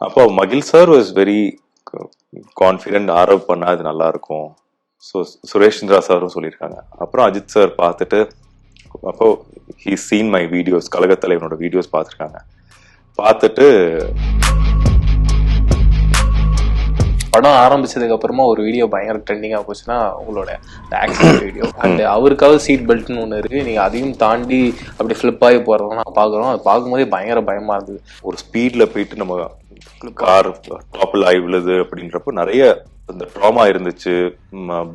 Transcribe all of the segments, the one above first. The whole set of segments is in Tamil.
அப்போ மகில் sir was very confident Aarav பண்ணா இது நல்லா இருக்கும். ஸோ சுரேஷ்ந்திரா சாரும் சொல்லியிருக்காங்க. அப்புறம் அஜித் சார் பார்த்துட்டு அப்போ ஹீ சீன் மை வீடியோஸ் கழகத்தலைவனோட வீடியோஸ் பார்த்துருக்காங்க. பார்த்துட்டு படம் ஆரம்பிச்சதுக்கு அப்புறமா ஒரு வீடியோ பயங்கர ட்ரெண்டிங்கா போச்சுன்னா உங்களோட ஆக்சிடென்ட் வீடியோ அண்ட் அவருக்காவது சீட் பெல்ட்னு ஒன்று இருக்கு. நீங்க அதையும் தாண்டி அப்படி ஃபிளிப் ஆகி போறதெல்லாம் நான் பாக்குறோம் அது பார்க்கும்போதே பயங்கர பயமா இருந்தது. ஒரு ஸ்பீட்ல போயிட்டு நம்ம கார் டாப்பில் ஆகி விழுது அப்படின்றப்போ நிறைய அந்த ட்ராமா இருந்துச்சு.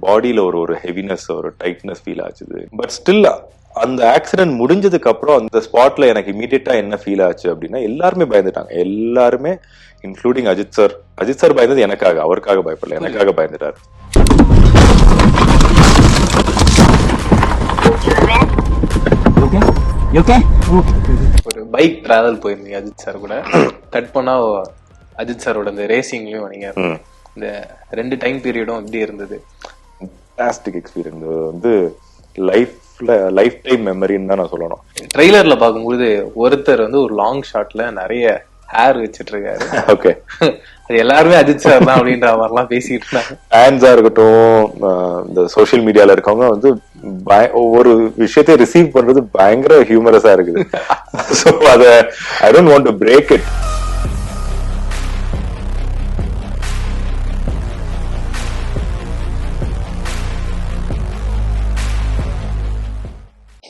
பாடியில ஒரு ஒரு ஹெவினஸ் ஒரு டைட்னஸ் ஃபீல் ஆச்சுது. பட் ஸ்டில் அந்த ஆக்சிடென்ட் முடிஞ்சதுக்கு அப்புறம் அந்த ஸ்பாட்ல எனக்கு இமீடியட்டா என்ன ஃபீல் ஆச்சு அப்படின்னா எல்லாருமே பயந்துட்டாங்க. எல்லாருமே including Ajith sir Ajith sir பயந்தது எனக்காக. அவருக்காக பயப்படல. எனக்காக பயந்துட்டாரு? ஒரு பைக் டிராவல் போயிருந்தீங்க அஜித் சார் கூட. கட் பண்ணா அஜித் சாரோட இந்த ரேசிங்லயும் நீங்க. இந்த ரெண்டு டைம் பீரியடும் எப்படி இருந்தது. ஃபேஸ்டிக் எக்ஸ்பீரியன்ஸ் வந்து லைஃப்ல லைஃப் டைம் மெமரின்னு தான் நான் சொல்லணும். ட்ரெய்லர்ல பார்க்கும்போது ஒருத்தர் வந்து ஒரு லாங் ஷாட்ல நிறைய ஹேர் வச்சிட்டு இருக்காரு ஓகே அது எல்லாருமே அஜித் சார் தான் அப்படின்ற மாதிரிலாம் பேசிட்டு இருந்தாங்க. ஃபேன்ஸா இருக்கட்டும் இந்த சோஷியல் மீடியால இருக்கவங்க வந்து பய- ஒவ்வொரு விஷயத்தை ரிசீவ் பண்றது பயங்கர ஹியூமரஸா இருக்குது. ஸோ அத I don't want to break it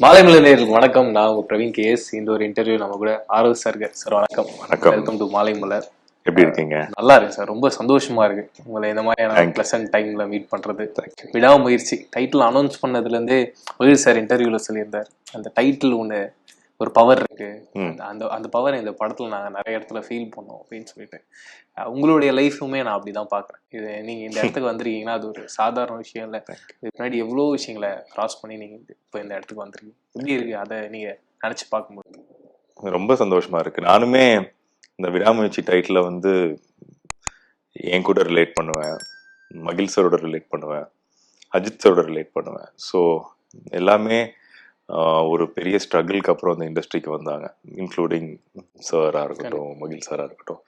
Maalai Malar வணக்கம். நான் உங்க பிரவீன் கேஎஸ் இந்த ஒரு இன்டர்வியூ நம்ம கூட ஆரவ் சார் சார் வணக்கம். வணக்கம். வெல்கம் டு மாலை மலர். எப்படி இருக்கீங்க? நல்லா இருக்கு சார். ரொம்ப சந்தோஷமா இருக்கு. உங்களை இந்த மாதிரியான. பிளசன்ட் டைம்ல மீட் பண்றது. விடாமுயற்சி. டைட்டில் அனௌன்ஸ் பண்ணதுல இருந்தே மகிழ் சார் இன்டர்வியூல சொல்லியிருந்தார். அந்த டைட்டில் ஒண்ணு ஒரு பவர் இருக்கு. அந்த அந்த பவர் இந்த படத்துல நாங்க நிறைய இடத்துல ஃபீல் பண்ணோம் அப்படின்னு சொல்லிட்டு. உங்களுடைய லைஃபுமே நான் அப்படிதான் பாக்குறேன் இது நீங்க இந்த இடத்துக்கு வந்திருக்கீங்கன்னா அது ஒரு சாதாரண விஷயம் இல்ல. இதுக்கு முன்னாடி எவ்வளவு விஷயங்களை கிராஸ் பண்ணி நீங்க இப்போ இந்த இடத்துக்கு வந்திருக்கீங்க. எப்படி இருக்கு? அதை நீங்க நினைச்சு பார்க்கும்போது. ரொம்ப சந்தோஷமா இருக்கு. நானுமே இந்த விடாமுயற்சி டைட்டில் வந்து என் கூட ரிலேட் பண்ணுவேன். மகிழ் சரோட ரிலேட் பண்ணுவேன். அஜித் சரோட ரிலேட் பண்ணுவேன். ஸோ எல்லாமே ஒரு பெரிய ஸ்ட்ரகிள்க்கு அப்புறம் அந்த இண்டஸ்ட்ரிக்கு வந்தாங்க. இன்க்ளூடிங் சாரா இருக்கட்டும் மகிழ் சாரா இருக்கட்டும்.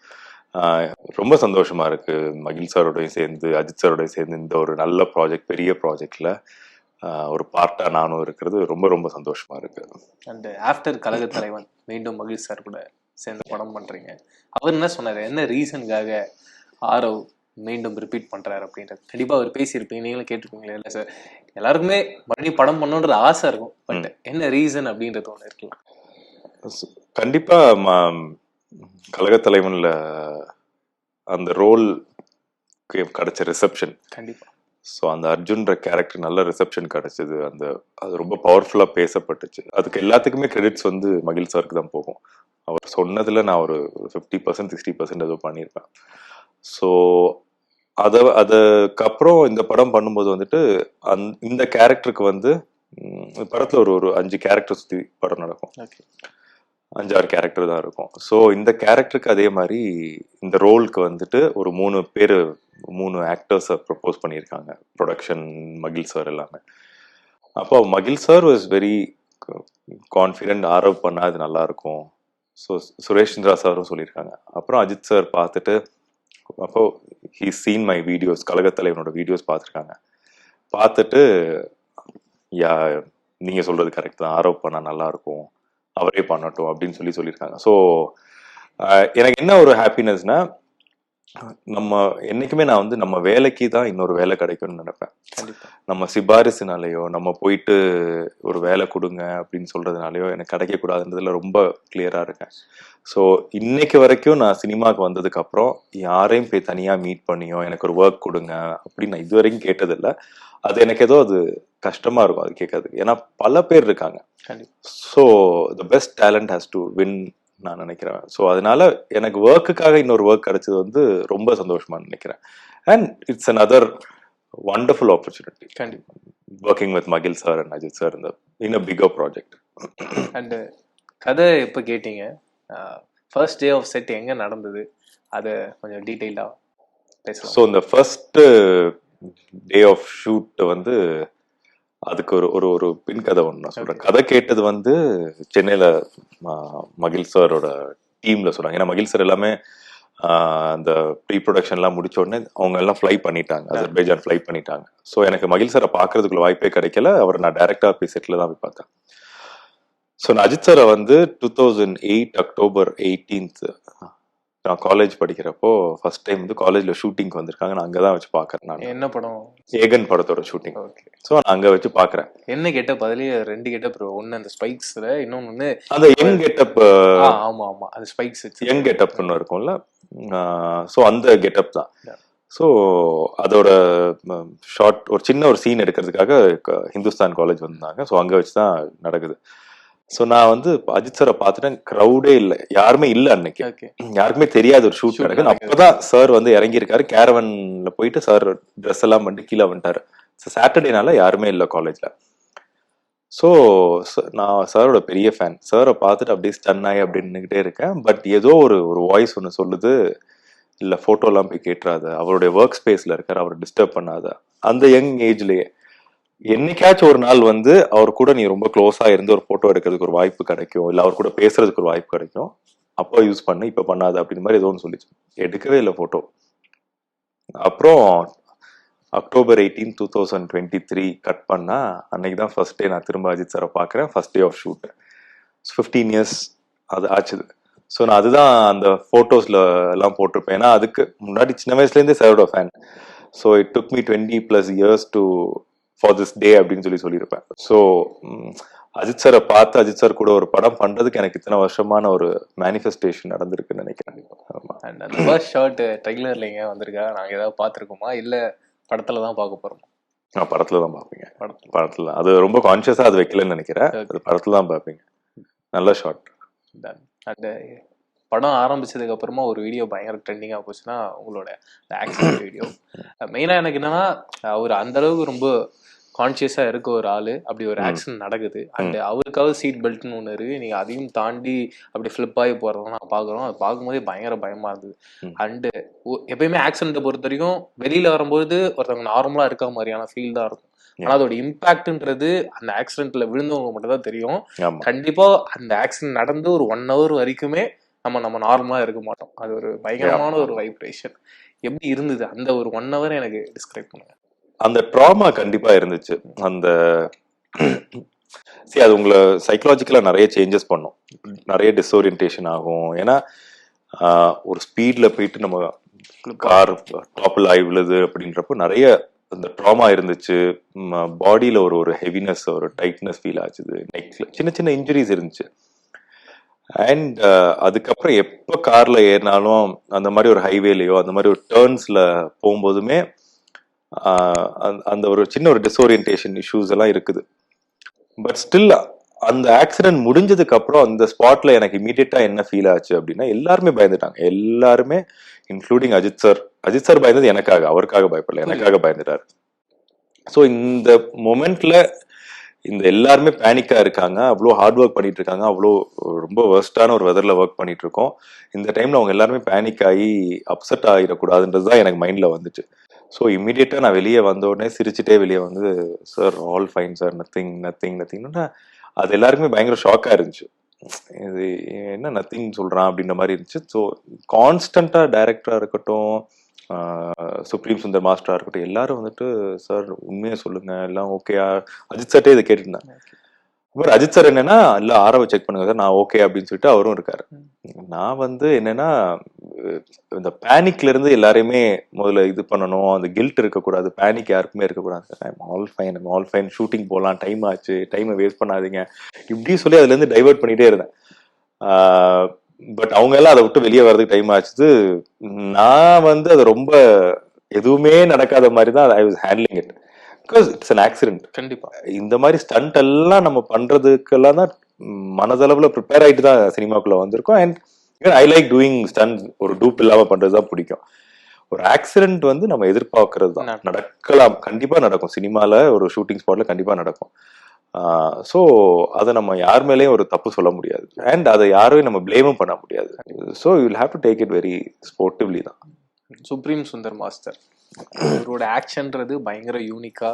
ரொம்ப சந்தோஷமா இருக்கு. மகிழ் சாரோடையும் சேர்ந்து அஜித் சாரோடையும் சேர்ந்து இந்த ஒரு நல்ல ப்ராஜெக்ட் பெரிய ப்ராஜெக்ட்ல ஒரு பார்ட்டா நானும் இருக்கிறது ரொம்ப ரொம்ப சந்தோஷமா இருக்கு. அண்ட் ஆஃப்டர் கழக தலைவன் மீண்டும் மகிழ் சார் கூட சேர்ந்து படம் பண்றீங்க. அவர் என்ன சொன்னாரு? என்ன ரீசனுக்காக ஆரவ் மீண்டும் ரிப்பீட் பண்றாரு அப்படின்றது. கண்டிப்பா அவர் பேசியிருப்பீங்க நீங்களும் கேட்டிருப்பீங்களே இல்ல சார் எல்லாருக்குமே மறுபடியும் படம் பண்ணணுன்ற ஆசை இருக்கும். பட் என்ன ரீசன் அப்படின்றது ஒண்ணு இருக்கலாம் சு- கண்டிப்பா ம- கழகத்தலைவன்ல அந்த ரோல் கிடைச்ச ரிசப்ஷன் கண்டிப்பா. ஸோ அந்த அர்ஜுன்ற கேரக்டர் நல்ல ரிசப்ஷன் கிடைச்சது. அந்த அது ரொம்ப பவர்ஃபுல்லா பேசப்பட்டுச்சு. அதுக்கு எல்லாத்துக்குமே கிரெடிட்ஸ் வந்து மகிழ் சாருக்கு தான் போகும். அவர் சொன்னதுல நான் ஒரு ஃபிஃப்டி பர்சன்ட் சிக்ஸ்டி பர்சன்ட் ஏதோ பண்ணியிருப்பேன். ஸோ அதை அதுக்கப்புறம் இந்த படம் பண்ணும்போது வந்துட்டு அந் இந்த கேரக்டருக்கு வந்து படத்துல ஒரு ஒரு அஞ்சு கேரக்டர் சுற்றி படம் நடக்கும். அஞ்சாறு கேரக்டர் தான் இருக்கும். ஸோ இந்த கேரக்டருக்கு அதே மாதிரி இந்த ரோலுக்கு வந்துட்டு ஒரு மூணு பேர் மூணு ஆக்டர்ஸை ப்ரப்போஸ் பண்ணியிருக்காங்க. ப்ரொடக்ஷன் மகிழ் சார் எல்லாமே. அப்போ மகிழ் sir was very confident Aarav பண்ணா இது நல்லா இருக்கும். ஸோ சுரேஷ்ந்திரா சாரும் சொல்லியிருக்காங்க. அப்புறம் அஜித் சார் பார்த்துட்டு அப்போ ஹீ சீன் மை வீடியோஸ் கழகத்தலைவனோட வீடியோஸ் பார்த்துருக்காங்க. பார்த்துட்டு யா நீங்கள் சொல்கிறது கரெக்ட் தான். ஆரோப் பண்ணால் நல்லா இருக்கும். அவரே பண்ணட்டும் அப்படின்னு சொல்லி சொல்லியிருக்காங்க. ஸோ எனக்கு என்ன ஒரு ஹாப்பினஸ்னால் நம்ம என்னைக்குமே நான் வந்து நம்ம வேலைக்கு தான் இன்னொரு வேலை கிடைக்கும்னு நினைப்பேன். நம்ம சிபாரிசுனாலேயோ நம்ம போயிட்டு ஒரு வேலை கொடுங்க அப்படின்னு சொல்றதுனாலயோ எனக்கு கிடைக்கக்கூடாதுன்றதுல ரொம்ப கிளியரா இருக்கேன். ஸோ இன்னைக்கு வரைக்கும் நான் சினிமாவுக்கு வந்ததுக்கு அப்புறம் யாரையும் போய் தனியா மீட் பண்ணியோ எனக்கு ஒரு ஒர்க் கொடுங்க அப்படின்னு நான் இது வரைக்கும் கேட்டதில்ல. அது எனக்கு ஏதோ அது கஷ்டமா இருக்கும் அது கேட்கறதுக்கு. ஏன்னா பல பேர் இருக்காங்க. So the best talent has to win நான் நினைக்கிறேன். ஸோ அதனால எனக்கு ஒர்க்குக்காக இன்னொரு ஒர்க் கிடைச்சது வந்து ரொம்ப சந்தோஷமா நினைக்கிறேன். And it's an other wonderful opportunity கண்டிப்பா ஒர்க்கிங் வித் மகில் சார் அண்ட் அஜித் சார் இந்த in a bigger project and கதை எப்போ கேட்டீங்க. ஃபர்ஸ்ட் டே ஆஃப் செட் எங்க நடந்தது? அதை கொஞ்சம் டீட்டெயிலா பேசலாம். ஸோ இந்த ஃபர்ஸ்ட் டே ஆஃப் ஷூட் வந்து அதுக்கு ஒரு ஒரு ஒரு பின் கதை ஒன்று நான் சொல்றேன். கதை கேட்டது வந்து சென்னையில மகிழ் சாரோட டீம்ல சொன்னாங்க. ஏன்னா மகிழ் சார் எல்லாமே அந்த ப்ரீ ப்ரொடக்ஷன்லாம் முடிச்ச உடனே அவங்க எல்லாம் ஃப்ளை பண்ணிட்டாங்க. அசர்பைஜான் ஃப்ளை பண்ணிட்டாங்க. ஸோ எனக்கு மகிழ் சாரை பார்க்கறதுக்குள்ள வாய்ப்பே கிடைக்கல. அவர் நான் டைரக்டாக போய் செட்டில் தான் போய் பார்த்தேன். ஸோ நான் அஜித் சாரை வந்து two thousand eight October eighteenth நான் காலேஜ் படிக்கிறப்போ ஃபர்ஸ்ட் டைம் வந்து காலேஜில் ஷூட்டிங்க்கு வந்திருக்காங்க. நான் அங்கே தான் வச்சு பார்க்குறேன் நான். என்ன படம்? ஏகன் படத்தோட ஷூட்டிங் ஓகே ஸோ நான் அங்கே வச்சு பார்க்குறேன் என்ன கெட்டப் அதுலயே ரெண்டு கெட்டப் ஒன்னு அந்த ஸ்பைக்ஸ்ல இன்னொன்னு வந்து அந்த யங் கெட்டப் ஆமா ஆமா அது ஸ்பைக்ஸ் வச்சு. யங் கெட்டப்னு இருக்கும்ல? ஸோ அந்த கெட்டப் தான். ஸோ அதோட ஷார்ட் ஒரு சின்ன ஒரு சீன் எடுக்கிறதுக்காக ஹிந்துஸ்தான் காலேஜ் வந்தாங்க. ஸோ அங்கே வச்சு தான் நடக்குது. ஸோ நான் வந்து அஜித் சாரை பார்த்துட்டேன். க்ரௌடே இல்லை. யாருமே இல்லை அன்னைக்கு. யாருக்குமே தெரியாத ஒரு ஷூட் நடக்குது. அப்பதான் சார் வந்து இறங்கியிருக்காரு. கேரவன்ல போயிட்டு சார் ட்ரெஸ் எல்லாம் பண்ணிட்டு கீழே வந்துட்டாரு. சாட்டர்டேனால யாருமே இல்லை காலேஜ்ல ஸோ நான் சாரோட பெரிய ஃபேன் சாரை பார்த்துட்டு அப்படியே ஸ்டன் ஆகி அப்படி நின்றுக்கிட்டே இருக்கேன். பட் ஏதோ ஒரு ஒரு வாய்ஸ் ஒன்று சொல்லுது. இல்லை ஃபோட்டோலாம் போய் கேட்டுறாத. அவருடைய ஒர்க் ஸ்பேஸில் இருக்கார். அவரை டிஸ்டர்ப் பண்ணாத. அந்த யங் ஏஜ்லயே என்னைக்காச்சும் ஒரு நாள் வந்து அவர் கூட நீ ரொம்ப க்ளோஸா இருந்து ஒரு போட்டோ எடுக்கிறதுக்கு ஒரு வாய்ப்பு கிடைக்கும். இல்லை அவர் கூட பேசுறதுக்கு ஒரு வாய்ப்பு கிடைக்கும். அப்போ யூஸ் பண்ணு இப்போ பண்ணாது அப்படின்னு மாதிரி ஏதோ ஒன்று சொல்லிச்சு. எடுக்கவே இல்லை ஃபோட்டோ அப்புறம் October eighteen two thousand twenty three cut பண்ணால் அன்னைக்கு தான் ஃபர்ஸ்ட் டே நான் திரும்ப அஜித் சாரை பார்க்குறேன் first day of shoot fifteen years அது ஆச்சுது. ஸோ நான் அதுதான் அந்த ஃபோட்டோஸில் எல்லாம் போட்டிருப்பேன். ஏன்னா அதுக்கு முன்னாடி சின்ன வயசுலேருந்தே சாரோட fan so it took me twenty plus years to for this day அப்படின்னு சொல்லி சொல்லியிருப்பேன். ஸோ அஜித் சாரை பார்த்து அஜித் சார் கூட ஒரு படம் பண்றதுக்கு எனக்கு இத்தனை வருஷமான ஒரு மேனிஃபெஸ்டேஷன் நடந்திருக்குன்னு நினைக்கிறேன். ஆமா. அண்ட் அந்த ஃபர்ஸ்ட் ஷார்ட் ட்ரெய்லர்ல எங்க வந்திருக்கா? நாங்க ஏதாவது பார்த்திருக்கோமா? இல்ல படத்துல தான் பார்க்க போறோம்? நான் படத்துல தான் பார்ப்பீங்க. படத்துல. படத்துல. தான். அது ரொம்ப கான்சியஸா அது வைக்கலன்னு நினைக்கிறேன். அது படத்துல தான் பார்ப்பீங்க. நல்ல ஷாட் அந்த படம் ஆரம்பிச்சதுக்கு அப்புறமா ஒரு வீடியோ பயங்கர ட்ரெண்டிங்கா போச்சுன்னா உங்களோட ஆக்சிடென்ட் வீடியோ மெயினா எனக்கு என்னன்னா அவர் அந்த அளவுக்கு ரொம்ப கான்சியஸா இருக்க ஒரு ஆளு. அப்படி ஒரு ஆக்சிடென்ட் நடக்குது. அண்ட் அவருக்காவது சீட் பெல்ட்னு ஒன்று இருக்கு. நீங்க அதையும் தாண்டி அப்படி ஃபிளிப் ஆகி போறதை நான் பாக்குறோம் அது பார்க்கும்போதே பயங்கர பயமா இருந்தது. அண்ட் எப்பயுமே ஆக்சிடென்ட்டை பொறுத்த வரைக்கும் வெளியில வரும்போது ஒருத்தவங்க நார்மலா இருக்க மாதிரியான ஃபீல் தான் இருக்கும். ஆனா அதோட இம்பாக்ட்ன்றது அந்த ஆக்சிடென்ட்ல விழுந்தவங்க மட்டும் தான் தெரியும் கண்டிப்பா அந்த ஆக்சிடென்ட் நடந்து ஒரு ஒன் ஹவர் வரைக்குமே நம்ம நம்ம நார்மலா இருக்க மாட்டோம். அது ஒரு பயங்கரமான ஒரு வைப்ரேஷன் எப்படி இருந்தது? அந்த ஒரு ஒன் ஹவர் எனக்கு டிஸ்கிரைப் பண்ணுங்க. அந்த ட்ராமா கண்டிப்பா இருந்துச்சு. அந்த சரி அது உங்களை சைக்கலாஜிக்கலா நிறைய சேஞ்சஸ் பண்ணும். நிறைய டிஸ்ஓரியன்டேஷன் ஆகும். ஏன்னா ஒரு ஸ்பீட்ல போயிட்டு நம்ம கார் டாப்பில் ஆகி விழுது அப்படின்றப்போ நிறைய அந்த ட்ராமா இருந்துச்சு. பாடியில ஒரு ஒரு ஹெவினஸ் ஒரு டைட்னஸ் ஃபீல் ஆச்சுது. நெக்ல சின்ன சின்ன இன்ஜுரிஸ் இருந்துச்சு. அண்ட் அதுக்கப்புறம் எப்போ கார்ல ஏறினாலும் அந்த மாதிரி ஒரு ஹைவேலையோ அந்த மாதிரி ஒரு டேர்ன்ஸ்ல போகும்போதுமே அந்த- அந்த ஒரு சின்ன ஒரு டிஸ்ஓரியன்டேஷன் இஷ்யூஸ் எல்லாம் இருக்குது. பட் ஸ்டில் அந்த ஆக்சிடென்ட் முடிஞ்சதுக்கு அப்புறம் அந்த ஸ்பாட்ல எனக்கு இமீடியட்டா என்ன ஃபீல் ஆச்சு அப்படின்னா எல்லாருமே பயந்துட்டாங்க. எல்லாருமே including Ajith sir Ajith sir பயந்தது எனக்காக. அவருக்காக பயப்படல. எனக்காக பயந்துட்டாரு. ஸோ இந்த மொமெண்ட்ல இந்த எல்லாருமே பேனிக்காக இருக்காங்க. அவ்வளோ ஹார்ட் ஒர்க் பண்ணிட்டு இருக்காங்க அவ்வளோ ரொம்ப வேர்ஸ்டான ஒரு வெதரில் ஒர்க் பண்ணிட்டு இருக்கோம் இந்த டைம்ல அவங்க எல்லாருமே பேனிக் ஆகி அப்செட் ஆகிடக்கூடாதுன்றது தான் எனக்கு மைண்டில் வந்துச்சு. ஸோ இம்மிடியட்டா நான் வெளியே வந்த உடனே சிரிச்சுட்டே வெளியே வந்து sir all fine sir nothing nothing நத்திங்னா அது எல்லாருக்குமே பயங்கர ஷாக்காக இருந்துச்சு. இது என்ன நத்திங் சொல்கிறான் அப்படின்ற மாதிரி இருந்துச்சு. ஸோ கான்ஸ்டண்ட்டாக டைரக்டராக இருக்கட்டும் சுப்ரீம் சுந்தர் மாஸ்டரா இருக்கட்டும் எல்லாரும் வந்துட்டு சார் உண்மையா சொல்லுங்க. எல்லாம் ஓகேயா அஜித் சார்ட்டே இதை கேட்டுருந்தேன் அப்புறம் அஜித் சார் என்னன்னா இல்ல ஆரவ செக் பண்ணுங்க சார் நான் ஓகே அப்படின்னு சொல்லிட்டு அவரும் இருக்காரு. நான் வந்து என்னன்னா இந்த பேனிக்ல இருந்து எல்லாரையுமே முதல்ல இது பண்ணணும். அந்த கில்ட் இருக்கக்கூடாது. பேனிக் யாருக்குமே இருக்கக்கூடாது. All fine all fine shooting போகலாம் டைம் ஆச்சு. டைமை வேஸ்ட் பண்ணாதீங்க. இப்படி சொல்லி அதுல இருந்து டைவர்ட் பண்ணிட்டே இருந்தேன். பட் அவங்க எல்லாம் அதை விட்டு வெளியே வர்றதுக்கு டைம் ஆச்சு நான் வந்து அது ரொம்ப எதுவுமே நடக்காத மாதிரி தான் I was handling it because it's an accident கண்டிப்பா. இந்த மாதிரி ஸ்டண்ட் எல்லாம் நம்ம பண்றதுக்கெல்லாம் தான் மனதளவுல ப்ரிப்பேர் ஆயிட்டு தான் சினிமாக்குள்ள வந்திருக்கோம். And I like doing stunt ஒரு டூப் இல்லாம பண்றது தான் பிடிக்கும். ஒரு ஆக்சிடென்ட் வந்து நம்ம எதிர்பார்க்கறது தான். நடக்கலாம். கண்டிப்பா நடக்கும். சினிமால ஒரு ஷூட்டிங் ஸ்பாட்ல கண்டிப்பா நடக்கும். ஸோ அதை நம்ம யார் மேலேயும் ஒரு தப்பு சொல்ல முடியாது. அண்ட் அதை யாரையும் நம்ம பிளேமும் பண்ண முடியாது. So you will have to take it very sportively தான். சுப்ரீம் சுந்தர் மாஸ்டர் அவரோட ஆக்ஷன்ன்றது பயங்கர யூனிக்கா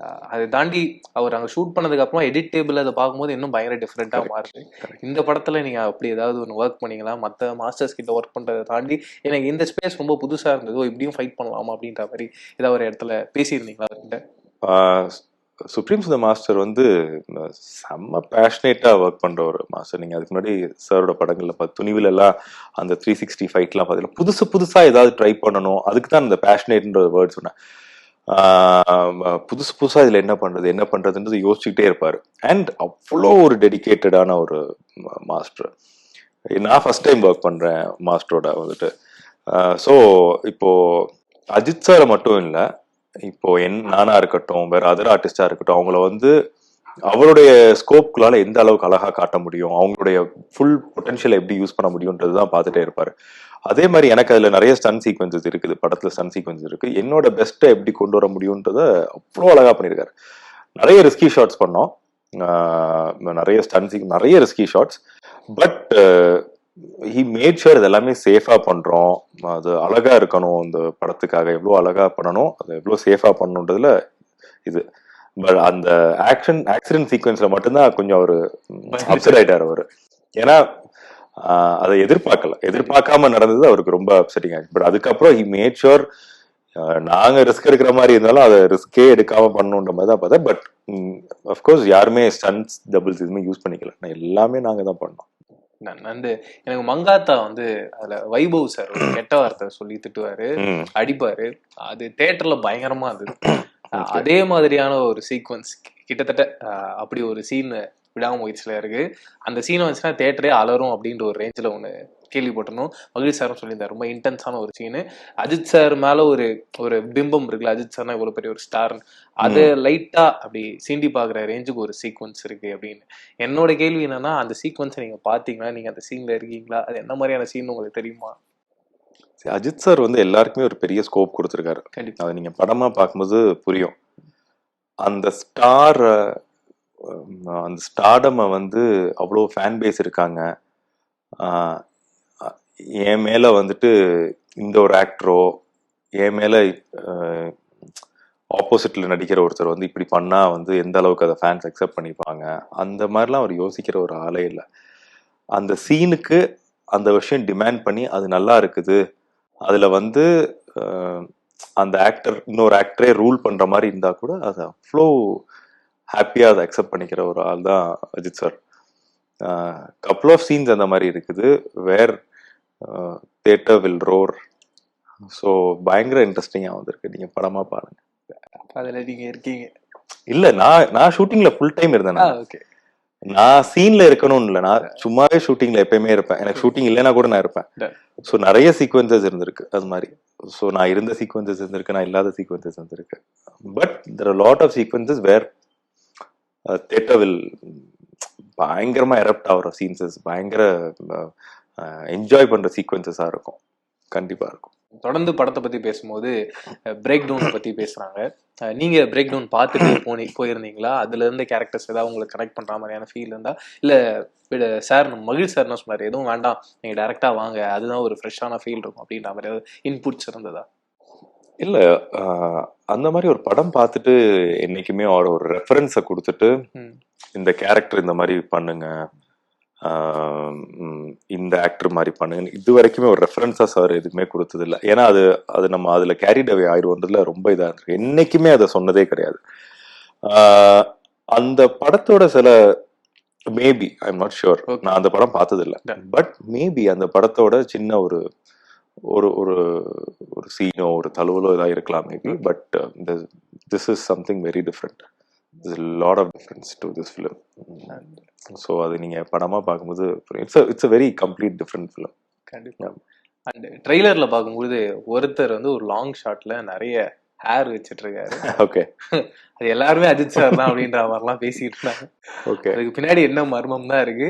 அஹ் அதை தாண்டி அவர் அங்க ஷூட் பண்ணதுக்கு அப்புறமா எடிட் டேபிள் அதை பார்க்கும்போது இன்னும் பயங்கர டிஃப்ரெண்டா மாறுது. இந்த படத்துல நீங்க அப்படி ஏதாவது ஒன்று ஒர்க் பண்ணீங்களா? மத்த மாஸ்டர்ஸ் கிட்ட ஒர்க் பண்றதை தாண்டி எனக்கு இந்த ஸ்பேஸ் ரொம்ப புதுசா இருந்தது. இப்படியும் ஃபைட் பண்ணலாமா அப்படின்ற மாதிரி ஏதாவது ஒரு இடத்துல பேசியிருந்தீங்களா அவர்கிட்ட? சுப்ரீம் சுந்தர் மாஸ்டர் வந்து செம்ம பேஷனேட்டாக ஒர்க் பண்ணுற ஒரு மாஸ்டர் நீங்கள் அதுக்கு முன்னாடி சாரோட படங்களில் பார்த்து துணிவிலெல்லாம் அந்த த்ரீ சிக்ஸ்டி ஃபைட்லாம் பார்த்தீங்கன்னா புதுசு புதுசாக ஏதாவது ட்ரை பண்ணணும். அதுக்கு தான் அந்த பேஷனேட்ன்ற வேர்ட் சொன்னேன். புதுசு புதுசாக இதில் என்ன பண்ணுறது என்ன பண்ணுறதுன்றது யோசிச்சுக்கிட்டே இருப்பார். அண்ட் அவ்வளோ ஒரு டெடிகேட்டடான ஒரு மாஸ்டர் நான் ஃபர்ஸ்ட் டைம் ஒர்க் பண்ணுறேன் மாஸ்டரோட வந்துட்டு. ஸோ இப்போ அஜித் சாரை மட்டும் இல்லை இப்போ என் நானா இருக்கட்டும் வேற அதர் ஆர்டிஸ்டா இருக்கட்டும் அவங்கள வந்து அவருடைய ஸ்கோப்குள்ளால எந்த அளவுக்கு அழகா காட்ட முடியும் அவங்களுடைய ஃபுல் பொட்டன்ஷியல் எப்படி யூஸ் பண்ண முடியும்ன்றது தான் பார்த்துட்டே இருப்பாரு. அதே மாதிரி எனக்கு அதுல நிறைய ஸ்டன் சீக்வன்சஸ் இருக்குது படத்துல ஸ்டன் சீக்வன்சஸ் இருக்கு. என்னோட பெஸ்ட்டை எப்படி கொண்டு வர முடியும்ன்றத அவ்வளோ அழகா பண்ணியிருக்காரு நிறைய ரிஸ்கி ஷாட்ஸ் பண்ணோம். நிறைய ஸ்டன் சீக் நிறைய risky shots but he made sure இது எல்லாமே சேஃபா பண்றோம். அது அழகா இருக்கணும். இந்த படத்துக்காக எவ்வளோ அழகா பண்ணணும் அதை எவ்வளோ சேஃபா பண்ணணுன்றதுல இது. பட் அந்த ஆக்ஷன் ஆக்சிடென்ட் சீக்வன்ஸ்ல மட்டும்தான் கொஞ்சம் அவரு அப்செட் ஆயிட்டார் அவரு. ஏன்னா அதை எதிர்பார்க்கல. எதிர்பார்க்காம நடந்தது அவருக்கு ரொம்ப அப்செட்டிங் ஆச்சு பட் அதுக்கப்புறம் ஹி மேட் ஷுர் நாங்க ரிஸ்க் எடுக்கிற மாதிரி இருந்தாலும் அதை ரிஸ்கே எடுக்காம பண்ணணுன்ற மாதிரி தான் பார்த்தேன். பட் அஃப்கோர்ஸ் யாருமே ஸ்டன்ஸ் டபுள்ஸ் எதுவுமே யூஸ் பண்ணிக்கல. எல்லாமே நாங்க தான் பண்ணோம். நான் வந்து எனக்கு மங்காத்தா வந்து அதுல வைபவ் சார் ஒரு கெட்ட வார்த்தை சொல்லி திட்டுவாரு. அடிப்பாரு. அது தேட்டர்ல பயங்கரமா இருந்தது அஹ் அதே மாதிரியான ஒரு சீக்வன்ஸ் கிட்டத்தட்ட அப்படி ஒரு சீன் விடாமுயற்சியில இருக்கு. அந்த சீன் வந்துச்சுன்னா தேட்டரே அலரும் அப்படின்ற ஒரு ரேஞ்சில் ஒன்று கேள்விப்பட்டணும் மகிழ் சாரும் சொல்லியிருந்தார். ரொம்ப இன்டென்ஸான ஒரு சீனு அஜித் சார் மேல ஒரு ஒரு பிம்பம் இருக்குல்ல அஜித் சார்னா இவ்வளவு பெரிய ஒரு ஸ்டார் அது லைட்டா அப்படி சீண்டி பாக்குற ரேஞ்சுக்கு ஒரு சீக்வன்ஸ் இருக்கு அப்படின்னு. என்னோட கேள்வி என்னன்னா அந்த சீக்வன்ஸை நீங்க பாத்தீங்களா நீங்க அந்த சீன்ல இருக்கீங்களா? அது என்ன மாதிரியான சீன் உங்களுக்கு தெரியுமா? அஜித் சார் வந்து எல்லாருக்குமே ஒரு பெரிய ஸ்கோப் கொடுத்துருக்காரு. கண்டிப்பா. அதை நீங்க படமா பார்க்கும்போது புரியும். அந்த ஸ்டார் அந்த ஸ்டார்டம வந்து அவ்வளோ ஃபேன் பேஸ் இருக்காங்க. என் மேலே வந்துட்டு இந்த ஒரு ஆக்டரோ என் மேலே ஆப்போசிட்டில் நடிக்கிற ஒருத்தர் வந்து இப்படி பண்ணால் வந்து எந்த அளவுக்கு அதை ஃபேன்ஸ் அக்செப்ட் பண்ணிப்பாங்க? அந்த மாதிரிலாம் அவர் யோசிக்கிற ஒரு ஆளே இல்லை. அந்த சீனுக்கு அந்த விஷயம் டிமாண்ட் பண்ணி அது நல்லா இருக்குது. அதில் வந்து அந்த ஆக்டர் இன்னொரு ஆக்டரே ரூல் பண்ணுற மாதிரி இருந்தால் கூட அதை அவ்வளோ ஹாப்பியாக அதை அக்செப்ட் பண்ணிக்கிற ஒரு ஆள் தான் Ajith sir couple of scenes அந்த மாதிரி இருக்குது. Where theatre will roar so பயங்கர இன்ட்ரெஸ்டிங்காக வந்திருக்கு. நீங்க படமா பாருங்க. அதுல நீங்க இருக்கீங்க. இல்ல நான் நான் ஷூட்டிங்ல ஃபுல் டைம் இருந்தேன். ஓகே நான் சீன்ல இருக்கணும்னு இல்லை. நான் சும்மாவே ஷூட்டிங்ல எப்பயுமே இருப்பேன். எனக்கு ஷூட்டிங் இல்லைன்னா கூட நான் இருப்பேன். ஸோ நிறைய சீக்வன்சஸ் இருந்திருக்கு. அது மாதிரி. ஸோ நான் இருந்த சீக்வன்சஸ் இருந்திருக்கு. நான் இல்லாத சீக்வன்சஸ் இருந்திருக்கு. But there lot of sequences where theatre will பயங்கரமா எரப்ட் ஆகிற சீன்சஸ் பயங்கர என்ஜாய் பண்ற சீக்வன்சஸா இருக்கும். கண்டிப்பா இருக்கும். தொடர்ந்து படத்தை பத்தி பேசும்போது பிரேக் டவுன் பத்தி பேசுறாங்க. நீங்க பிரேக் டவுன் பார்த்துட்டு போனி போயிருந்தீங்களா? அதுல இருந்த கேரக்டர்ஸ் ஏதாவது உங்களுக்கு கனெக்ட் பண்ற மாதிரியான ஃபீல் இருந்தா? இல்ல சார் மகிழ் சார் என்ன சொன்னாரு எதுவும் வேண்டாம். நீங்க டைரக்டா வாங்க. அதுதான் ஒரு ஃப்ரெஷ்ஷான ஃபீல் இருக்கும். அப்படின்ற மாதிரி ஏதாவது இன்புட்ஸ் இருந்ததா? இல்ல அந்த மாதிரி ஒரு படம் பார்த்துட்டு என்னைக்குமே அவர் ஒரு ரெஃபரன்ஸை கொடுத்துட்டு. இந்த கேரக்டர் இந்த மாதிரி பண்ணுங்க. இந்த ஆக்டர் மாதிரி பண்ணுங்க இது வரைக்குமே ஒரு ரெஃபரன்ஸா சார் எதுவுமே கொடுத்தது இல்ல ஏன்னா அது அது நம்ம அதுல கேரிட் அவே ஆயிடுவோன்றதுல ரொம்ப இதா இருக்கு என்னைக்குமே அதை சொன்னதே கிடையாது. அந்த படத்தோட சில maybe I am not sure. நான் அந்த படம் பார்த்தது இல்ல Yeah. பட் மேபி அந்த படத்தோட சின்ன ஒரு ஒரு ஒரு ஒரு சீனோ ஒரு தழுவலோ இதாக இருக்கலாம் maybe but this is something very different lot of difference to this film so அது நீங்கள் படமாக பார்க்கும்போது it's it's a very complete different film கண்டிப்பா. அண்ட் ட்ரெய்லர்ல பார்க்கும்போது ஒருத்தர் வந்து ஒரு லாங் ஷாட்ல நிறைய ஹேர் வச்சிட்டு இருக்காரு ஓகே அது எல்லாருமே அஜித் சார் தான் அப்படின்ற மாதிரிலாம் பேசிட்டு இருந்தாங்க. ஓகே அதுக்கு பின்னாடி என்ன மர்மம் தான் இருக்கு.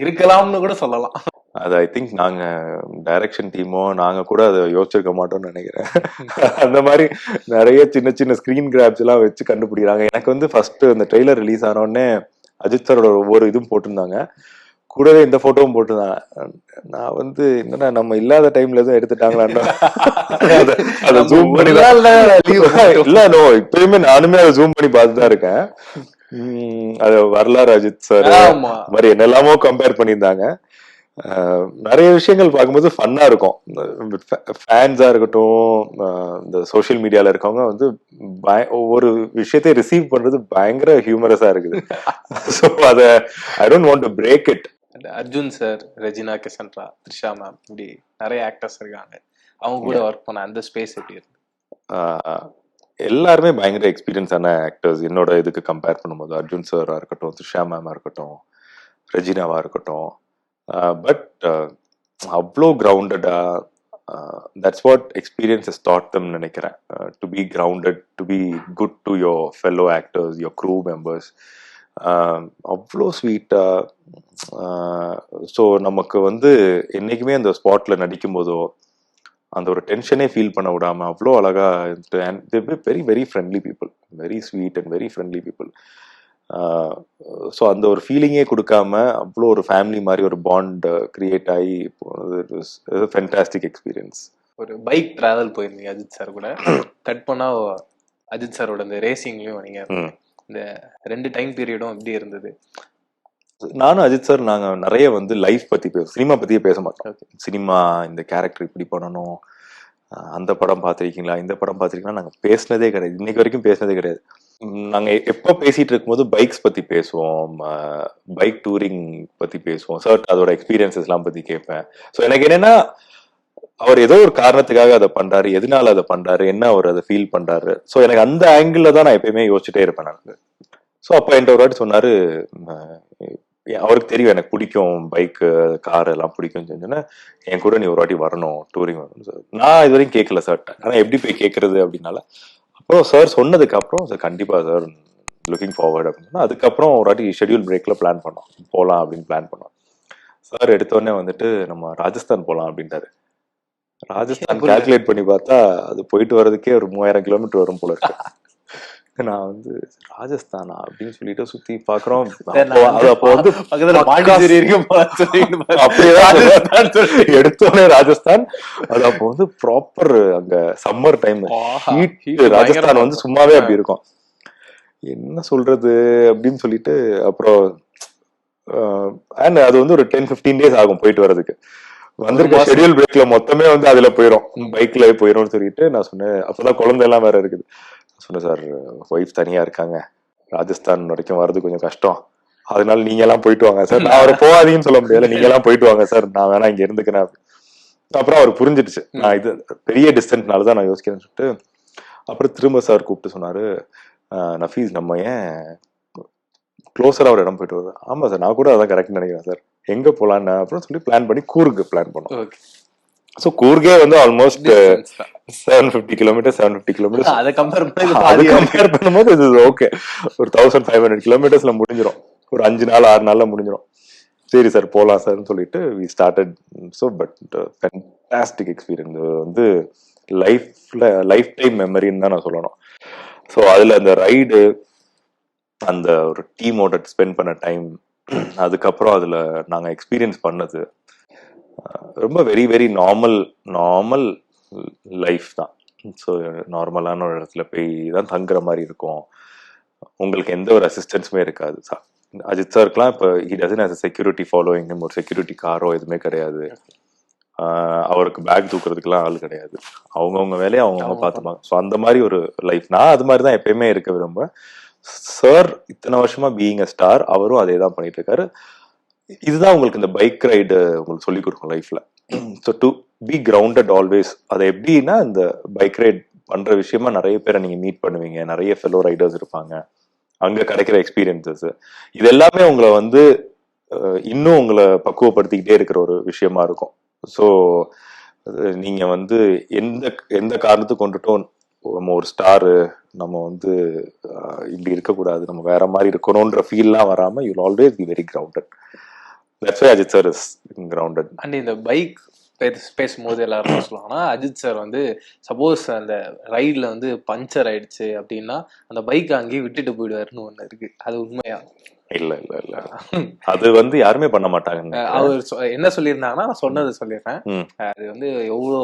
இருக்கலாம்னு கூட சொல்லலாம். அது ஐ திங்க் நாங்கள் டைரக்ஷன் டீமோ நாங்கள் கூட அதை யோசிச்சிருக்க மாட்டோம்னு நினைக்கிறேன். அந்த மாதிரி நிறைய சின்ன சின்ன ஸ்க்ரீன் கிராப்ஸ் எல்லாம் வச்சு கண்டுபிடிக்கிறாங்க. எனக்கு வந்து ஃபர்ஸ்ட் அந்த ட்ரெய்லர் ரிலீஸ் ஆனோடனே அஜித் சாரோட ஒவ்வொரு இதுவும் போட்டிருந்தாங்க. கூடவே இந்த போட்டோவும் போட்டுதான் நான் வந்து என்னடா நம்ம இல்லாத டைம்ல எதுவும் எடுத்துட்டாங்களான்னு. இல்ல நோ இப்பயுமே நானுமே அதை ஜூம் பண்ணி பார்த்து தான் இருக்கேன். அது வரலாறு அஜித் சார் மாதிரி என்னெல்லாமோ கம்பேர் பண்ணியிருந்தாங்க. நிறைய விஷயங்கள் பார்க்கும்போது ஃபன்னா இருக்கும். ஃபேன்ஸா இருக்கட்டும் இந்த சோஷியல் மீடியால இருக்கவங்க வந்து ஒவ்வொரு விஷயத்தை ரிசீவ் பண்றது பயங்கர ஹியூமரஸா இருக்குது. ஸோ அத I don't want to break it Arjun sir Regina Cassandra Trisha ma'am இப்படி நிறைய ஆக்டர்ஸ் இருக்காங்க. அவங்க கூட ஒர்க் பண்ண அந்த ஸ்பேஸ் எப்படி இருக்கு? எல்லாருமே பயங்கர எக்ஸ்பீரியன்ஸான ஆக்டர்ஸ் என்னோட இதுக்கு கம்பேர் பண்ணும்போது அர்ஜுன் சாரா இருக்கட்டும் த்ரிஷா மேமா இருக்கட்டும் ரெஜினாவா இருக்கட்டும் பட் அவ்வளோ கிரவுண்டடா that's what experience thought them நினைக்கிறேன். To be grounded to be good to your fellow actors your crew members அவ்வளோ ஸ்வீட்டாக ஸோ நமக்கு வந்து என்றைக்குமே அந்த ஸ்பாட்டில் நடிக்கும் போதோ அந்த ஒரு டென்ஷனே ஃபீல் பண்ண விடாமல் அவ்வளோ அழகா very very friendly people very sweet and very friendly people so அந்த ஒரு ஃபீலிங்கே கொடுக்காம அவ்வளோ ஒரு ஃபேமிலி மாதிரி ஒரு பாண்ட் கிரியேட் ஆகி ஃபென்டாஸ்டிக் எக்ஸ்பீரியன்ஸ் ஒரு பைக் டிராவல் போயிருந்தீங்க அஜித் சார் கூட. கட் பண்ணா அஜித் சாரோட இந்த ரேசிங்லயும் நீங்க ம். இந்த ரெண்டு டைம் பீரியடும் எப்படி இருந்தது. நானும் அஜித் சார் நாங்க நிறைய வந்து லைஃப் பத்தி பேசுவோம் சினிமா பத்தியே பேச மாட்டோம். சினிமா இந்த கேரக்டர் இப்படி பண்ணணும் அந்த படம் பார்த்திருக்கீங்களா இந்த படம் பார்த்திருக்கீங்களா நாங்க பேசினதே கிடையாது. இன்னைக்கு வரைக்கும் பேசினதே கிடையாது. நாங்க எப்போ பேசிட்டு இருக்கும்போது பைக்ஸ் பத்தி பேசுவோம் பைக் டூரிங் பத்தி பேசுவோம். சார் அதோட எக்ஸ்பீரியன்சஸ் எல்லாம் பத்தி கேட்பேன் ஸோ எனக்கு என்னன்னா அவர் ஏதோ ஒரு காரணத்துக்காக அதை பண்றாரு எதனால அதை பண்றாரு என்ன அவர் அதை ஃபீல் பண்றாரு. ஸோ எனக்கு அந்த ஆங்கிள் தான் நான் எப்பயுமே யோசிச்சுட்டே இருப்பேன் நான். ஸோ அப்போ என்கிட்ட ஒரு வாட்டி சொன்னாரு அவருக்கு தெரியும் எனக்கு பிடிக்கும் பைக்கு கார் எல்லாம் பிடிக்கும்னு சொன்னா என் கூட நீ ஒரு வாட்டி வரணும் டூரிங் வரணும் சார் நான் இது வரைக்கும் கேட்கல சார் ஆனா எப்படி போய் கேட்கறது அப்படின்னால அப்புறம் சார் சொன்னதுக்கு அப்புறம் சார் கண்டிப்பா சார் லுக்கிங் ஃபார்வர்ட் அப்படின்னா அதுக்கப்புறம் ஒரு வாட்டி ஷெட்யூல் பிரேக்ல பிளான் பண்ணோம். போகலாம் அப்படின்னு பிளான் பண்ணோம். சார் எடுத்தோடனே வந்துட்டு நம்ம ராஜஸ்தான் போகலாம் அப்படின்ட்டாரு. ராஜஸ்தான். கால்குலேட் பண்ணி பார்த்தா அது போயிட்டு வர்றதுக்கே ஒரு மூவாயிரம் கிலோமீட்டர் வரும் போல இருக்கு. நான் வந்து ராஜஸ்தானா அப்படின்னு சொல்லிட்டு சுத்தி பாக்குறோம் அப்போ- வந்து பக்கத்துல பாண்டிச்சேரி. எடுத்தோடனே ராஜஸ்தான். அது அப்போ வந்து ப்ராப்பர் அங்க சம்மர் டைம் ராஜஸ்தான் வந்து சும்மாவே அப்படி இருக்கும். என்ன சொல்றது அப்படின்னு சொல்லிட்டு அப்புறம் அண்ட் அது வந்து ஒரு டென் 15 டேஸ் ஆகும் போயிட்டு வர்றதுக்கு. வந்திருக்க. ஷெட்யூல் பிரேக்ல மொத்தமே வந்து அதுல போயிரும். பைக்ல போயிரும்னு சொல்லிட்டு நான் சொன்னேன். அப்பதான் குழந்தை எல்லாம் வேற இருக்குது. சொன்னேன் சார் ஒய்ஃப் தனியா இருக்காங்க. ராஜஸ்தான் வரைக்கும் வர்றது கொஞ்சம் கஷ்டம். அதனால நீங்க எல்லாம் போயிட்டு வாங்க சார். நான் அவரை போகாதீங்கன்னு சொல்ல முடியாது நீங்க எல்லாம் போயிட்டு வாங்க சார். நான் வேணா இங்க இருந்துக்கிறேன் அப்புறம் அவர் புரிஞ்சிடுச்சு. நான் இது பெரிய டிஸ்டன்ஸ்னால தான் நான் யோசிக்கிறேன்னு சொல்லிட்டு அப்புறம் திரும்ப சார் கூப்பிட்டு சொன்னாரு நஃபீஸ் நம்ம ஏன் க்ளோஸராக ஒரு இடம் போயிட்டு வருது? ஆமா சார். நான் கூட அதான் கரெக்ட் நினைக்கிறேன் சார். எங்க போலான்னு அப்புறம் சொல்லி பிளான் பண்ணி கூருக்கு பிளான் பண்ணோம். ஸோ கூர்கே வந்து almost. Seven fifty kilometre seven fifty kilometre அதை கம்பேர் அது. கம்பேர் பண்ணும்போது இது ஓகே ஒரு தௌசண்ட் ஃபைவ் ஹண்ட்ரட் கிலோமீட்டர்ஸ்ல முடிஞ்சிடும் ஒரு அஞ்சு நாள் ஆறு நாள்ல முடிஞ்சிடும் சரி சார் போலாம் சார்னு சொல்லிட்டு we started so but fantastic experience வந்து லைஃப்ல லைஃப் டைம் மெமரின்னு தான் நான் சொல்லணும். ஸோ அதுல அந்த ரைடு அந்த ஒரு டீமோட ஸ்பெண்ட் பண்ண டைம் அதுக்கப்புறம் அதுல நாங்க எக்ஸ்பீரியன்ஸ் பண்ணது ரொம்ப very very normal normal life தான். ஸோ நார்மலான ஒரு இடத்துல போய் தான் தங்குற மாதிரி இருக்கும். உங்களுக்கு எந்த ஒரு அசிஸ்டன்ஸுமே இருக்காது சா- அஜித் சாருக்குலாம் இப்போ he doesn't has security following ஒரு செக்யூரிட்டி காரோ எதுவுமே கிடையாது. அவருக்கு பேக் தூக்குறதுக்குலாம் ஆள் கிடையாது. அவங்கவுங்க வேலையை அவங்கவுங்க அவங்க பார்த்துப்பாங்க. ஸோ அந்த மாதிரி ஒரு லைஃப் நான் அது மாதிரி தான் எப்பயுமே இருக்க விரும்புவேன். சார் இத்தனை வருஷமா பீயிங் அ ஸ்டார் அவரும் அதே தான் பண்ணிட்டு இருக்காரு. இதுதான் உங்களுக்கு இந்த பைக் ரைடு உங்களுக்கு சொல்லிக் கொடுக்கும் லைஃப்ல so to be grounded always அதை எப்படின்னா இந்த பைக் ரைட் பண்ற விஷயமா நிறைய பேரை நீங்க மீட் பண்ணுவீங்க. நிறைய ஃபெலோ ரைடர்ஸ் இருப்பாங்க. அங்க கிடைக்கிற எக்ஸ்பீரியன்சஸ் இது எல்லாமே உங்களை வந்து இன்னும் உங்களை பக்குவப்படுத்திக்கிட்டே இருக்கிற ஒரு விஷயமா இருக்கும். ஸோ நீங்க வந்து எந்த எந்த காரணத்துக்கு கொண்டுட்டும் நம்ம ஒரு ஸ்டாரு நம்ம வந்து இப்படி இருக்கக்கூடாது நம்ம வேற மாதிரி இருக்கணும்ன்ற ஃபீல்லாம் வராம you always be very grounded that's why Ajith sir is grounded and இந்த பைக் பேசும்போது எல்லாரும் என்ன சொல்லுவாங்கன்னா அஜித் சார் வந்து சப்போஸ் அந்த ரைட்ல வந்து பஞ்சர் ஆயிடுச்சு அப்படின்னா அந்த பைக் அங்கேயே விட்டுட்டு போயிடுவாருன்னு ஒண்ணு இருக்கு. அது உண்மையா? இல்ல இல்ல இல்ல. அது வந்து யாருமே பண்ண மாட்டாங்க அவர் என்ன சொல்லியிருந்தாங்கன்னா நான் சொன்னதை சொல்லிடுறேன். அது வந்து எவ்வளோ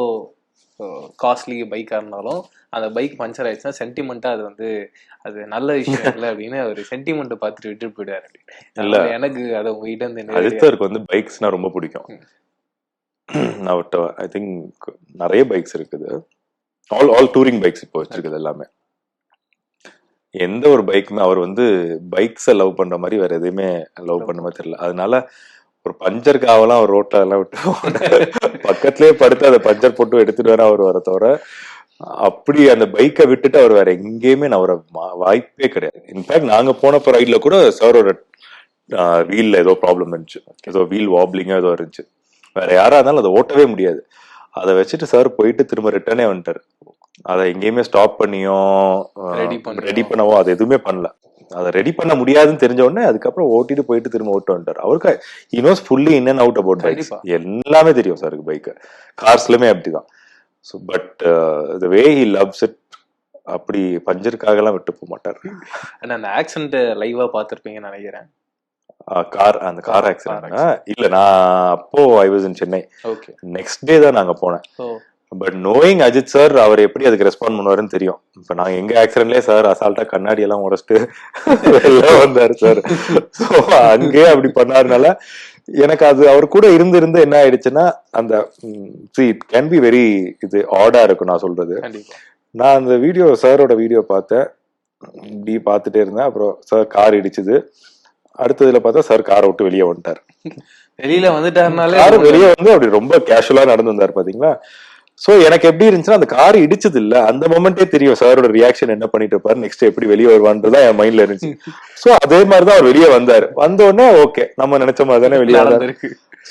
காஸ்ட்லி பைக்காக இருந்தாலும் அந்த பைக் பஞ்சர் ஆயிடுச்சுன்னா சென்டிமெண்ட்டாக அது வந்து அது நல்ல விஷயம் இல்லை அப்படின்னு அவர் சென்டிமெண்ட்டை பார்த்துட்டு விட்டுட்டு போயிடுவார் இல்ல. எனக்கு அதை உங்ககிட்ட இருந்து அஜித்தருக்கு வந்து பைக்ஸ்னா ரொம்ப பிடிக்கும். அவர்கிட்ட ஐ திங்க் நிறைய பைக்ஸ் இருக்குது. ஆல் ஆல் டூரிங் பைக்ஸ் இப்போ வச்சிருக்குது எல்லாமே. எந்த ஒரு பைக்குமே அவர் வந்து பைக்ஸை லவ் பண்ற மாதிரி வேற எதையுமே லவ் பண்ண மாதிரி தெரியல. அதனால ஒரு பஞ்சர் காவலாம் அவர் ரோட்ல எல்லாம் விட்டு. பக்கத்துலயே படுத்து அதை பஞ்சர் போட்டு எடுத்துட்டு வர அவர் வர தவிர அப்படி அந்த பைக்கை விட்டுட்டு அவர் வேற எங்கேயுமே நான் வாய்ப்பே கிடையாது. இன்ஃபேக்ட் நாங்க போனப்ப ரைட்ல கூட சாரோட வீல்ல ஏதோ ப்ராப்ளம் இருந்துச்சு. ஏதோ வீல் வாப்லிங்கா ஏதோ இருந்துச்சு. வேற யாரா இருந்தாலும் அதை ஓட்டவே முடியாது. அதை வச்சுட்டு சார் போயிட்டு திரும்ப ரிட்டர்னே வந்துட்டாரு. அதை எங்கேயுமே ஸ்டாப் பண்ணியும். ரெடி பண்ணவோ அது எதுவுமே பண்ணல. அதை ரெடி பண்ண முடியாதுன்னு தெரிஞ்ச உடனே அதுக்கப்புறம் ஓட்டிட்டு போயிட்டு திரும்ப ஓட்டு வந்துட்டார். அவருக்கு he knows fully in and out about bikes. எல்லாமே தெரியும் சாருக்கு பைக் கார்ஸ்லயுமே அப்படிதான். So but the way he loves it அப்படி பஞ்சருக்காக எல்லாம் விட்டு போக மாட்டார். ஆனா அந்த ஆக்சிடென்ட் லைவா பார்த்திருப்பீங்கன்னு நினைக்கிறேன். கார் அந்த கார் ஆக்சிடென்ட் இல்ல நான் அப்போ I was in Chennai okay next day தான் நாங்க போனேன். பட் நோயிங் அஜித் சார் அவர் எப்படி அதுக்கு ரெஸ்பாண்ட் பண்ணுவாருன்னு தெரியும். இப்ப நாங்க எங்க ஆக்சிடென்ட்லயே சார் அசால்ட்டா கண்ணாடி எல்லாம் உடைச்சிட்டு வெளில வந்தாரு சார் ஸோ அங்கேயே அப்படி பண்ணாருனால எனக்கு அது அவர் கூட இருந்து இருந்து என்ன ஆயிடுச்சுன்னா அந்த see it can be very இது ஆடா இருக்கும் நான் சொல்றது. நான் அந்த வீடியோ சாரோட வீடியோ பார்த்தேன். இப்படி பார்த்துட்டே இருந்தேன். அப்புறம் சார் கார் இடிச்சுது. அடுத்ததுல பார்த்தா சார் காரை விட்டு வெளியே வந்துட்டார். வெளியில வந்துட்டாருனாலே வெளியே வந்து அப்படி ரொம்ப கேஷுவலா நடந்து வந்தார் பாத்தீங்களா? சோ எனக்கு எப்படி இருந்துச்சுன்னா அந்த கார் இடிச்சது இல்ல அந்த மொமெண்டே தெரியும் சாரோட ரியாக்ஷன் என்ன பண்ணிட்டு இருப்பாரு நெக்ஸ்ட் எப்படி வெளியே வருவான்றதா என் மைண்ட்ல இருந்துச்சு. சோ அதே மாதிரிதான் அவர் வெளியே வந்தாரு. வந்த உடனே ஓகே நம்ம நினைச்ச மாதிரி தானே வெளியே வந்தாரு.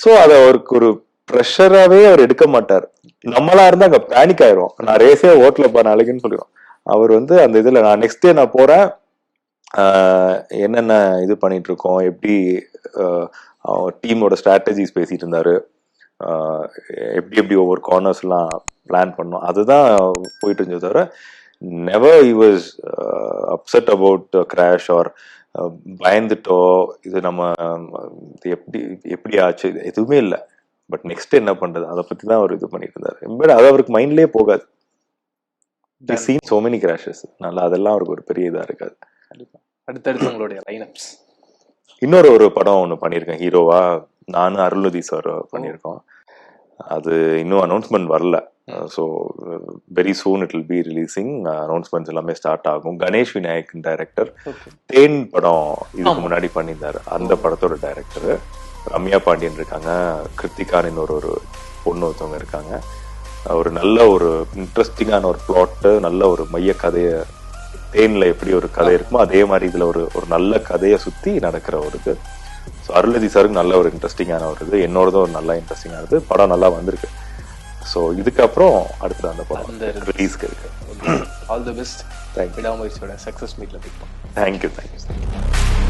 சோ அத அவருக்கு ஒரு ப்ரெஷராவே அவர் எடுக்க மாட்டார். நம்மளா இருந்தா அங்க பேனிக் ஆயிரும் நான் ரேஸே ஓட்டலப்பா நாளைக்குன்னு சொல்லிடும் அவர் வந்து அந்த இதுல நான் நெக்ஸ்ட் டே நான் போறேன். என்னென்ன இது பண்ணிட்டு இருக்கோம்? எப்படி டீமோட ஸ்ட்ராட்டஜிஸ் பேசிட்டு இருந்தாரு. எப்படி எப்படி ஒவ்வொரு கார்னர்ஸ் எல்லாம் பிளான் பண்ணோம். அதுதான் போயிட்டு இருந்தது தவிர never he was upset about crash or பயந்துட்டோ. இது நம்ம எப்படி எப்படி ஆச்சு? எதுவுமே இல்லை. பட் நெக்ஸ்ட் என்ன பண்றது? அதை பத்தி தான் அவர் இது பண்ணிட்டு இருந்தாரு பட் அது அவருக்கு மைண்ட்லயே போகாது. சீன் சோ மெனி கிராஷஸ் நல்லா அதெல்லாம் அவருக்கு ஒரு பெரிய இதா இருக்காது. கண்டிப்பா. அடுத்தடுத்து உங்களுடைய லைனப்ஸ் இன்னொரு ஒரு படம் ஒன்று பண்ணியிருக்கேன் ஹீரோவா நானும் அருள்நிதி சார் பண்ணியிருக்கோம் அது இன்னும் அனௌன்ஸ்மெண்ட் வரல. So very soon it will be releasing announcements எல்லாமே ஸ்டார்ட் ஆகும். கணேஷ் விநாயக் டைரக்டர் தேன் படம் இதுக்கு. முன்னாடி பண்ணியிருந்தாரு. அந்த படத்தோட டைரக்டர் ரம்யா பாண்டியன் இருக்காங்க. கிருத்திகான்னு இன்னொரு ஒரு பொண்ணு ஒருத்தவங்க இருக்காங்க. ஒரு நல்ல ஒரு இன்ட்ரெஸ்டிங்கான ஒரு பிளாட்டு நல்ல ஒரு மைய கதையை தேன்ல எப்படி ஒரு கதை இருக்குமோ அதே மாதிரி இதுல ஒரு ஒரு நல்ல கதையை சுத்தி நடக்கிற ஒரு இது. ஸோ அருள்நிதி சாருக்கு நல்ல ஒரு இன்ட்ரெஸ்டிங்கான ஒரு இது. என்னோடதும் ஒரு நல்ல இன்ட்ரெஸ்டிங்கானது படம் நல்லா வந்திருக்கு. ஸோ இதுக்கப்புறம் அடுத்து அந்த படம் ரிலீஸ்க்கு இருக்கு ஆல் தி பெஸ்ட் விடாமுயற்சியோட சக்சஸ் மீட்ல big thank you thank you